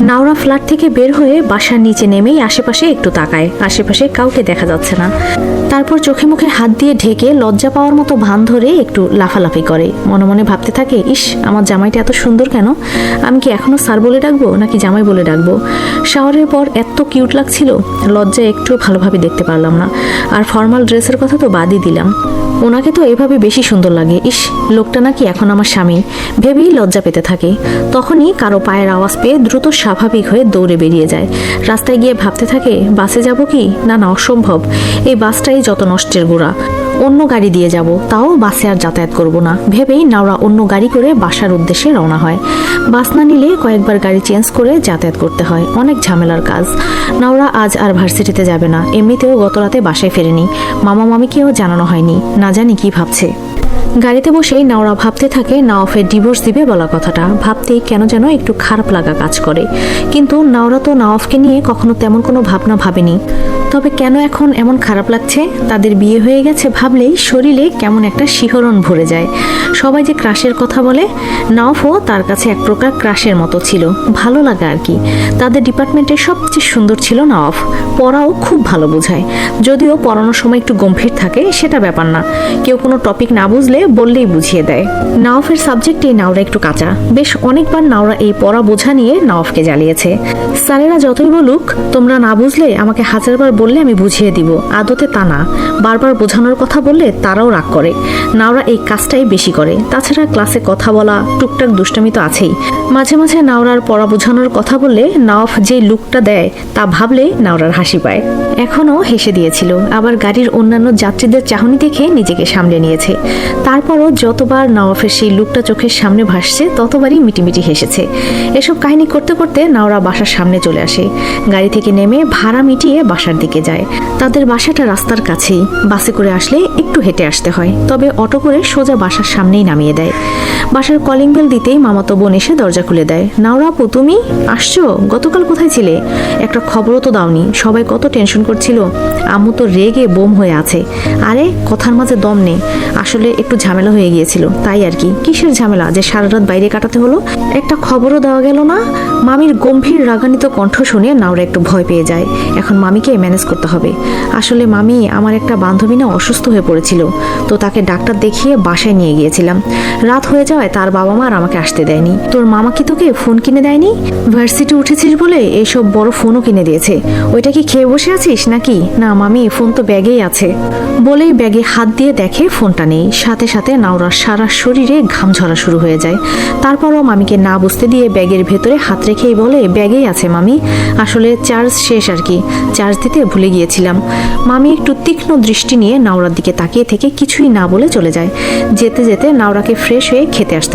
Naora flat থেকে বের হয়ে বাসার নিচে নেমেই আশেপাশে একটু তাকায়। আশেপাশে কাউকে দেখা যাচ্ছে না। তারপর চোখে মুখে হাত দিয়ে ঢেকে লজ্জা পাওয়ার মতো ভান ধরে একটু লাফালাফি করে। মনে মনে ভাবতে থাকে, ইস, আমার জামাইটা এত সুন্দর কেন? আমি কি এখনও স্যার বলে ডাকবো নাকি জামাই বলে ডাকবো? শাওয়ারের পর এত কিউট লাগছিল লজ্জা একটু ভালোভাবে দেখতে পারলাম না। আর ফর্মাল ড্রেসের কথা তো বাদই দিলাম। ওনাকে তো এভাবে বেশি সুন্দর লাগে। ইস, লোকটা নাকি এখন আমার স্বামী। ভেবেই লজ্জা পেতে থাকে। তখনই কারও পায়ের আওয়াজ পেয়ে দ্রুত স্বাভাবিক হয়ে দৌড়ে বেরিয়ে যায়। রাস্তায় গিয়ে ভাবতে থাকে, বাসে যাব কি? না না, অসম্ভব। এই বাসটাই যত নষ্টের গোড়া। অন্য গাড়ি দিয়ে যাব, তাও বাসে আর যাতায়াত করব না। ভেবেই নাওরা অন্য গাড়ি করে বাসার উদ্দেশ্যে রওনা হয়। বাস না নিলে কয়েকবার গাড়ি চেঞ্জ করে যাতায়াত করতে হয়। অনেক ঝামেলার কাজ। নাওরা আজ আর ভার্সিটিতে যাবে না। এমনিতেও গত রাতে বাসায় ফেরেনি। মামা মামিকেও জানানো হয়নি। না জানি কি ভাবছে। গাড়িতে বসেই নাওরা ভাবতে থাকে, নাওফের ডিভোর্স দিবে বলা কথাটা। ভাবতেই কেন যেন একটু খারাপ লাগা কাজ করে। কিন্তু নাওরা তো নাওফকে নিয়ে কখনো তেমন কোনো ভাবনা ভাবেনি। তবে কেন এখন এমন খারাপ লাগছে? তাদের বিয়ে হয়ে গেছে ভাবলেই শরীরে কেমন একটা শিহরণ ভরে যায়। সবাই যে ক্রাশের কথা বলে নাওফও তার কাছে এক প্রকার ক্রাশের মতো ছিল। ভালো লাগা আর কি। তাদের ডিপার্টমেন্টে সবচেয়ে সুন্দর ছিল নাওফ। পড়াও খুব ভালো বোঝায়। যদিও পড়ানোর সময় একটু গম্ভীর থাকে, সেটা ব্যাপার না। কেউ কোনো টপিক না বুঝলে বললেই বুঝিয়ে দেয়। নাওফের সাবজেক্টে নাওরা একটু কাঁচা। বেশ অনেকবার নাওরা এই পড়া বোঝা নিয়ে নাওফকে জ্বালিয়েছে। স্যারেরা যতই বলুক, তোমরা না বুঝলে আমাকে হাজারবার বললে আমি বুঝিয়ে দিব। আদতে তা না। বারবার বোঝানোর কথা বললে তারাও রাগ করে। নাওরা এই কাজটাই বেশি করে। তাছাড়া ক্লাসে কথা বলা, টুকটাক দুষ্টামি তো আছেই। মাঝে মাঝে নাওরার পড়া বোঝানোর কথা বললে নাওফ যে লুকটা দেয়, তা ভাবলে নাওরার হাসি পায়। এখনও হেসে দিয়েছিল। আবার গাড়ির অন্যান্য যাত্রীদের চাহনি দেখে নিজেকে সামলে নিয়েছে। তারপরও যতবার নওয়াফের সেই লুকটা চোখের সামনে ভাসছে, ততবারই মিটিমিটি হেসেছে। এসব কাহিনী করতে করতে নাওরা বাসার সামনে চলে আসে। গাড়ি থেকে নেমে ভাড়া মিটিয়ে বাসার দিকে যায়। তাদের বাসাটা রাস্তার কাছেই। বাসে করে আসলে একটু হেঁটে আসতে হয়। তবে অটো করে সোজা বাসার সামনেই নামিয়ে দেয়। বাসার কলিং বেল দিতেই মামাতো বোন এসে দরজা খুলে দেয়। নাওরা আপু, তুমি আসছো? গতকাল কোথায় ছিলে? একটা খবরও তো দাওনি। সবাই কত টেনশন করছিল। আম্মু তো রেগে বোম হয়ে আছে। আরে, কথার মাঝে দম নেই। আসলে একটু ঝামেলা হয়ে গিয়েছিল। তাই আর কি। কিসের ঝামেলা? যে সারা রাত বাইরে কাটাতে হলো? একটা খবরও দেওয়া গেল না? মামির গম্ভীর রাগান্বিত কণ্ঠ শুনে নাওরা একটু ভয় পেয়ে যায়। এখন মামিকে ম্যানেজ করতে হবে। আসলে মামি, আমার একটা বান্ধবী না অসুস্থ হয়ে পড়েছিল, তো তাকে ডাক্তার দেখিয়ে বাসায় নিয়ে গিয়েছিলাম। রাত হয়ে যাওয়ায় তার বাবা মা আর আমাকে আসতে দেয়নি। তোর মামা কি তোকে ফোন কিনে দেয়নি? ভার্সিটি উঠেছিস বলে এইসব বড় ফোনও কিনে দিয়েছে। ওইটা কি খেয়ে বসে আছিস নাকি? না মামি, ফোন তো ব্যাগেই আছে। বলেই ব্যাগে হাত দিয়ে দেখে ফোনটা নেই। সাথে সাথে নাওরার সারা শরীরে ঘাম ঝরা শুরু হয়ে যায়। তারপরও মামিকে না বুঝতে দিয়ে ব্যাগের ভেতরে হাত রেখেই বলে, ব্যাগেই আছে মামি। আসলে চার্জ শেষ আর কি। চার্জ দিতে ভুলে গিয়েছিলাম। মামি একটু তীক্ষ্ণ দৃষ্টি নিয়ে নাওরার দিকে তাকিয়ে থেকে কিছুই না বলে চলে যায়। যেতে যেতে নাওরাকে ফ্রেশ হয়ে খেতে আসতে